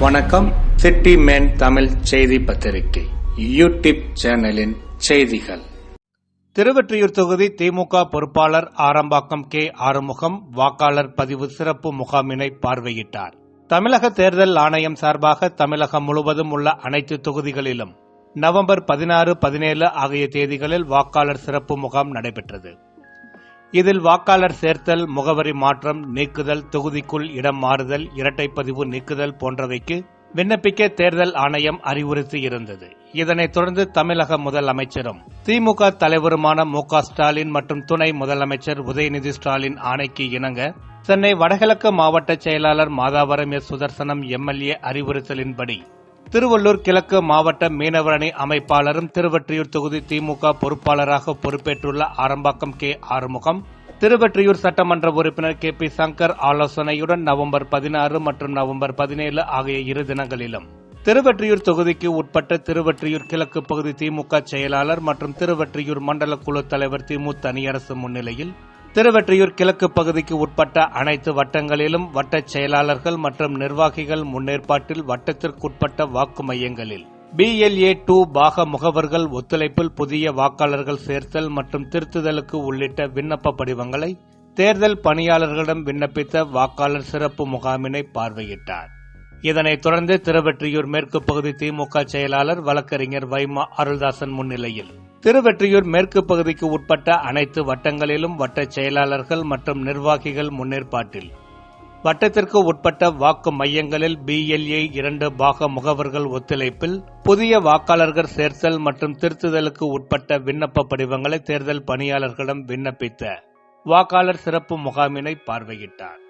வணக்கம். City man Tamil செய்தி பத்திரிகை யூடியூப் சேனலின் செய்திகள். திருவெற்றியூர் தொகுதி திமுக பொறுப்பாளர் ஆரம்பாக்கம் கே ஆறுமுகம் வாக்காளர் பதிவு சிறப்பு முகாமினை பார்வையிட்டார். தமிழக தேர்தல் ஆணையம் சார்பாக தமிழகம் முழுவதும் உள்ள அனைத்து தொகுதிகளிலும் நவம்பர் பதினாறு பதினேழு ஆகிய தேதிகளில் வாக்காளர் சிறப்பு முகாம் நடைபெற்றது. இதில் வாக்காளர் சேர்த்தல் முகவரி மாற்றம் நீக்குதல் தொகுதிக்குள் இடம் மாறுதல் இரட்டை பதிவு நீக்குதல் போன்றவைக்கு விண்ணப்பிக்க தேர்தல் ஆணையம் அறிவுறுத்தி இருந்தது. இதனைத் தொடர்ந்து தமிழக முதலமைச்சரும் திமுக தலைவருமான மு ஸ்டாலின் மற்றும் துணை முதலமைச்சர் உதயநிதி ஸ்டாலின் ஆணைக்கு இணங்க சென்னை வடகிழக்கு மாவட்ட செயலாளர் மாதாவரம் எஸ் சுதர்சனம் எம்எல்ஏ அறிவுறுத்தலின்படி திருவள்ளூர் கிழக்கு மாவட்ட மீனவரணி அமைப்பாளரும் திருவற்றியூர் தொகுதி திமுக பொறுப்பாளராக பொறுப்பேற்றுள்ள ஆரம்பாக்கம் கே ஆறுமுகம் திருவற்றியூர் சட்டமன்ற உறுப்பினர் கே பி சங்கர் ஆலோசனையுடன் நவம்பர் பதினாறு மற்றும் நவம்பர் பதினேழு ஆகிய இரு தினங்களிலும் திருவற்றியூர் தொகுதிக்கு உட்பட்ட திருவற்றியூர் கிழக்கு பகுதி திமுக செயலாளர் மற்றும் திருவற்றியூர் மண்டல குழு தலைவர் திமு தனியரசு முன்னிலையில் திருவெற்றியூர் கிழக்கு பகுதிக்கு உட்பட்ட அனைத்து வட்டங்களிலும் வட்டச் செயலாளர்கள் மற்றும் நிர்வாகிகள் முன்னேற்பாட்டில் வட்டத்திற்குட்பட்ட வாக்கு மையங்களில். பிஎல்ஏ டூ பாக முகவர்கள் ஒத்துழைப்பில் புதிய வாக்காளர்கள் சேர்த்தல் மற்றும் திருத்துதலுக்கு உள்ளிட்ட விண்ணப்ப படிவங்களை தேர்தல் பணியாளர்களிடம் விண்ணப்பித்த வாக்காளர் சிறப்பு முகாமினை பார்வையிட்டார். இதனைத் தொடர்ந்து திருவெற்றியூர் மேற்கு பகுதி திமுக செயலாளர் வழக்கறிஞர் வைமா அருள்தாசன் முன்னிலையில் திருவெற்றியூர் மேற்கு பகுதிக்கு உட்பட்ட அனைத்து வட்டங்களிலும் வட்ட செயலாளர்கள் மற்றும் நிர்வாகிகள் முன்னேற்பாட்டில். வட்டத்திற்கு உட்பட்ட வாக்கு மையங்களில் பிஎல்ஏ இரண்டு பாக முகவர்கள் ஒத்துழைப்பில் புதிய வாக்காளர்கள் சேர்த்தல் மற்றும் திருத்துதலுக்கு உட்பட்ட விண்ணப்ப படிவங்களை தேர்தல் பணியாளர்களிடம் விண்ணப்பித்த வாக்காளர் சிறப்பு முகாமினை பார்வையிட்டார்.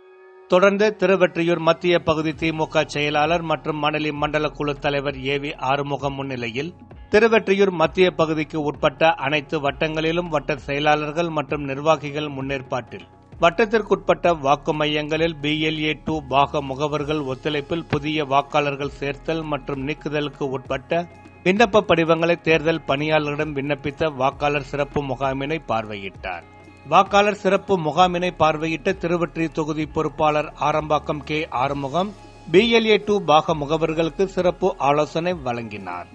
தொடர்ந்து திருவெற்றியூர் மத்திய பகுதி திமுக செயலாளர் மற்றும் மணலி மண்டல குழு தலைவர் ஏ வி ஆறுமுகம் முன்னிலையில் திருவெற்றியூர் மத்திய பகுதிக்கு உட்பட்ட அனைத்து வட்டங்களிலும் வட்ட செயலாளர்கள் மற்றும் நிர்வாகிகள் முன்னேற்பாட்டில். வட்டத்திற்குட்பட்ட வாக்கு மையங்களில் பிஎல்ஏ டூ பாக முகவர்கள் ஒத்துழைப்பில் புதிய வாக்காளர்கள் சேர்த்தல் மற்றும் நீக்குதலுக்கு உட்பட்ட விண்ணப்ப படிவங்களை தேர்தல் பணியாளர்களிடம் விண்ணப்பித்த வாக்காளர் சிறப்பு முகாமினை பார்வையிட்டார். வாக்காளர் சிறப்பு முகாமினை பார்வையிட்ட திருவற்றி தொகுதி பொறுப்பாளர் Arambakkam K Arumugam BLA two பாக முகவர்களுக்கு சிறப்பு ஆலோசனை வழங்கினார்.